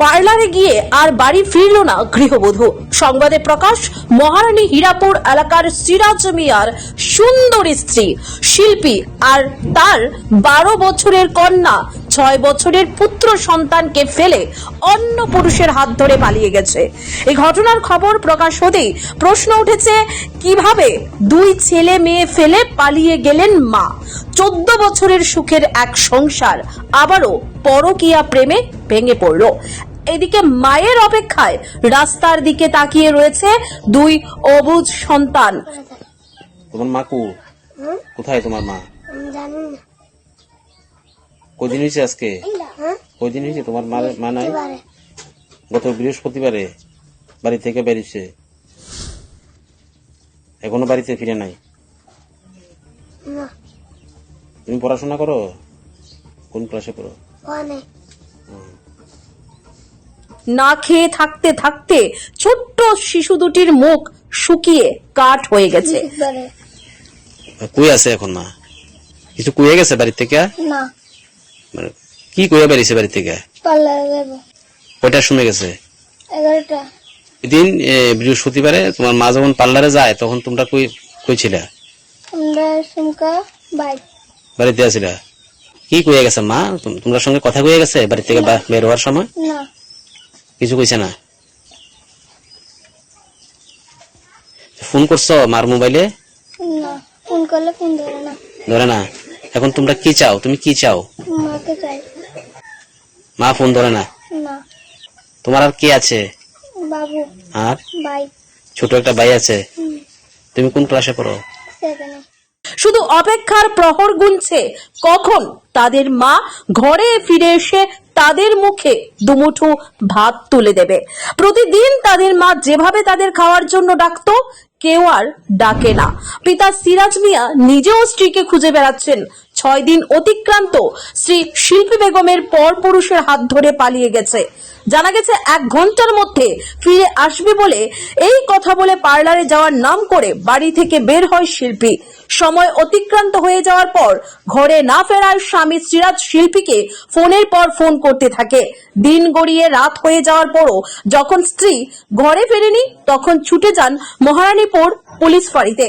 পার্লারে গিয়ে আর বাড়ি ফিরল না গৃহবধূ। সংবাদে প্রকাশ, মহারানী হীরাপুর এলাকার সিরাজ মিয়ার সুন্দর স্ত্রী, শিল্পী আর তার বারো বছরের কন্যা, ছয় বছরের পুত্র সন্তানকে ফেলে অন্য পুরুষের হাত ধরে পালিয়ে গেছে। এই ঘটনার খবর প্রকাশ হতেই প্রশ্ন উঠেছে, কীভাবে দুই ছেলে মেয়ে ফেলে পালিয়ে গেলেন মা? চোদ্দ বছরের সুখের এক সংসার আবারও পরকীয়া প্রেমে ভেঙে পড়ল। এদিকে মায়ের অপেক্ষায় রাস্তার দিকে তাকিয়ে রয়েছে দুই অবুজ সন্তান। তোমার মা কু? কোথায় তোমার মা? কদিন হয়েছে আজকে? হ্যাঁ? কদিন হয়েছে তোমার মা মা নাই? গত বৃহস্পতিবারে বাড়ি থেকে বেরিয়েছে। এখনও বাড়িতে ফিরে নাই? তুমি পড়াশোনা করো? কোন ক্লাসে পড়ো? না খেয়ে থাকতে থাকতে ছোট্ট শিশু দুটির মুখ শুকিয়ে কাঠ হয়ে গেছে। কুই আছে এখন না কিছু কুয়ে গেছে বাড়ি থেকে? না। মানে কি কুয়ে বেরিয়েছে বাড়ি থেকে? কয়টার সময় গেছে? এগারোটা। এদিন বৃহস্পতিবারে তোমার মা যখন পার্লারে যায় তখন তোমরা কই কই ছিলা আমরা সুমকা বাইক বাড়িতে আসিলা কি কইয়া গেছে মা? তোমরা সঙ্গে কথা কইয়া গেছে বাড়ি থেকে বের হওয়ার সময়? না। কিছু কইছে না? ফোন করছ মার মোবাইলে? না ফোন করলে ফোন ধরে না। ধরে না? এখন তোমরা কি চাও? তুমি কি চাও? মাকে চাই। মা ফোন ধরে না? না। তোমার আর কে আছে? বাবু। আর? বাইক ছোট একটা ভাই আছে। তুমি কোন ক্লাসে পড়ো? শুধু অপেক্ষার প্রহর গুনছে। কখন তাদের মা ঘরে ফিরে এসে তাদের মুখে দুমুঠো ভাত তুলে দেবে। প্রতিদিন তাদের মা যেভাবে তাদের খাওয়ার জন্য ডাকতো, কেউ আর ডাকে না। পিতা সিরাজ মিয়া নিজেও স্ত্রীকে খুঁজে বেড়াচ্ছেন। ছয় দিন অতিক্রান্ত শ্রী শিল্পী বেগমের পর পুরুষের হাত ধরে পালিয়ে গেছে। জানা গেছে, এক ঘণ্টার মধ্যে ফিরে আসবে বলে এই কথা বলে পার্লারে যাওয়ার নাম করে বাড়ি থেকে বের হয় শিল্পী। সময় অতিক্রান্ত হয়ে যাওয়ার পর ঘরে না ফেরায় স্বামী সিরাজ শিল্পীকে ফোনের পর ফোন করতে থাকে। দিন গড়িয়ে রাত হয়ে যাওয়ার পরও যখন স্ত্রী ঘরে ফেরেনি, তখন ছুটে যান মহারানীপুর পুলিশ ফাঁড়িতে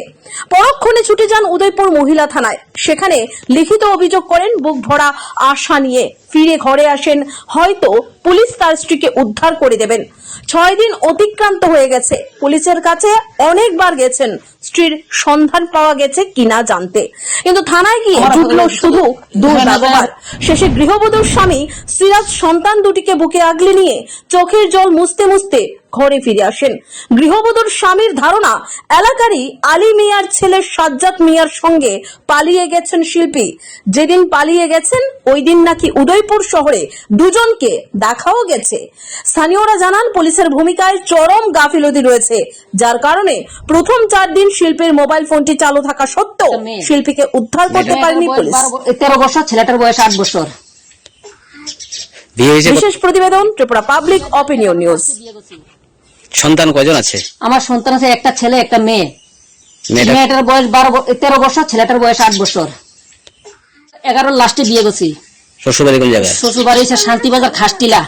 পরক্ষণে ছুটে যান উদয়পুর মহিলা থানায়। সেখানে লিখিত অভিযোগ করেন, বুক ভরা আশা নিয়ে। ফিরে ঘরে আসেন, হয়তো পুলিশ তার স্ত্রীকে উদ্ধার করে দেবেন। ছয় দিন অতিক্রান্ত হয়ে গেছে। পুলিশের কাছে অনেকবার গেছেন। স্ত্রীর সন্ধান পাওয়া গেছে কিনা জানতে। কিন্তু থানায় গিয়ে জুটল শুধু দুর্ব্যবহার। শেষে গৃহবধূর স্বামী সিরাজ সন্তান দুটিকে বুকে আগলে নিয়ে চোখের জল মুছতে মুছতে ঘরে ফিরে আসেন। গৃহবধূর স্বামীর ধারণা এলাকারই আলী মিয়ার ছেলে সাজ্জাদ মিয়ার সঙ্গে পালিয়ে গেছেন শিল্পী। যেদিন পালিয়ে গেছেন ওই দিন নাকি উদয়পুর শহরে দুজনকে দেখাও গেছে। স্থানীয়রা জানান পুলিশের ভূমিকায় চরম গাফিলতি রয়েছে যার কারণে প্রথম চার দিন শিল্পীর মোবাইল ফোনটি চালু থাকা সত্ত্বেও শিল্পীকে উদ্ধার করতে পারেনি পুলিশ। তেরো বছর ছেলেটার বয়স আট বছর। বিশেষ প্রতিবেদন ত্রিপুরা পাবলিক অপিনিয়ন নিউজ। সন্তান কয়জন আছে? আমার সন্তান আছে একটা ছেলে একটা মেয়ে। মেয়েটা? মেয়েটার বয়স বারো তেরো বছর ছেলেটার বয়স আট বছর। এগারো লাস্টে বিয়ে গেছি শ্বশুরবাড়ি কোন জায়গায়? শ্বশুর বাড়ি হচ্ছে শান্তিবাজার খাসটিলা।